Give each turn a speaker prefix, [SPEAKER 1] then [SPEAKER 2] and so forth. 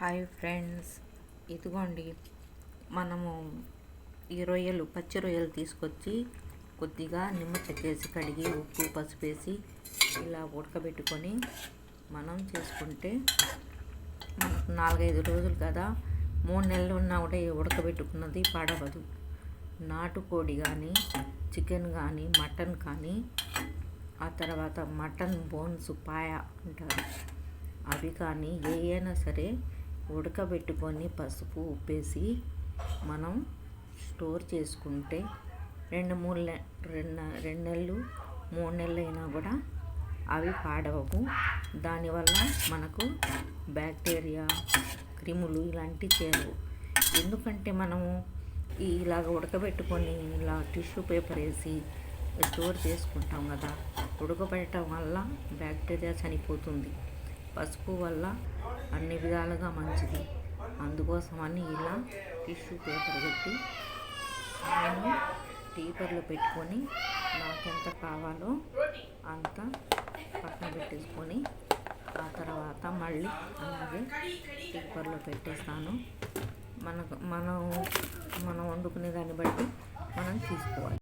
[SPEAKER 1] Hi friends. ఇదిగోండి మనము ఈ రొయ్యలు పచ్చి రొయ్యలు తీసుకొచ్చి కొద్దిగా నిమ్మ చెక్కేసి కడిగి ఉప్పు పసుపు వేసి ఇలా ఉడకబెట్టుకొని మనం చేసుకుంటే మనకు నాలుగైదు రోజులు కదా మూడు నెలలు ఉన్నా కూడా ఉడకబెట్టుకున్నది పడవదు. నాటుకోడి కానీ చికెన్ కానీ మటన్ కానీ ఆ తర్వాత మటన్ బోన్స్ పాయ అంటారు. అవి కానీ ఏ అయినా సరే ఉడకబెట్టుకొని పసుపు ఉప్పేసి మనం స్టోర్ చేసుకుంటే రెండు మూడు నె రెండు రెండు నెలలు మూడు నెలలు అయినా కూడా అవి పాడవవు. దానివల్ల మనకు బ్యాక్టీరియా క్రిములు ఇలాంటివి చేరవు. ఎందుకంటే మనము ఇలాగ ఉడకబెట్టుకొని ఇలా టిష్యూ పేపర్ వేసి స్టోర్ చేసుకుంటాం కదా ఉడకబెట్టడం వల్ల బ్యాక్టీరియా చనిపోతుంది. పసుపు వల్ల అన్ని విధాలుగా మంచిది. అందుకోసమని ఇలా టిష్యూ పేపర్ పెట్టి నేను టీపర్లో పెట్టుకొని నాకు ఎంత కావాలో అంత పక్కన పెట్టేసుకొని ఆ తర్వాత మళ్ళీ అలాగే టీపర్లో పెట్టేస్తాను. మనకు మనం మనం వండుకునే దాన్ని బట్టి మనం తీసుకోవాలి.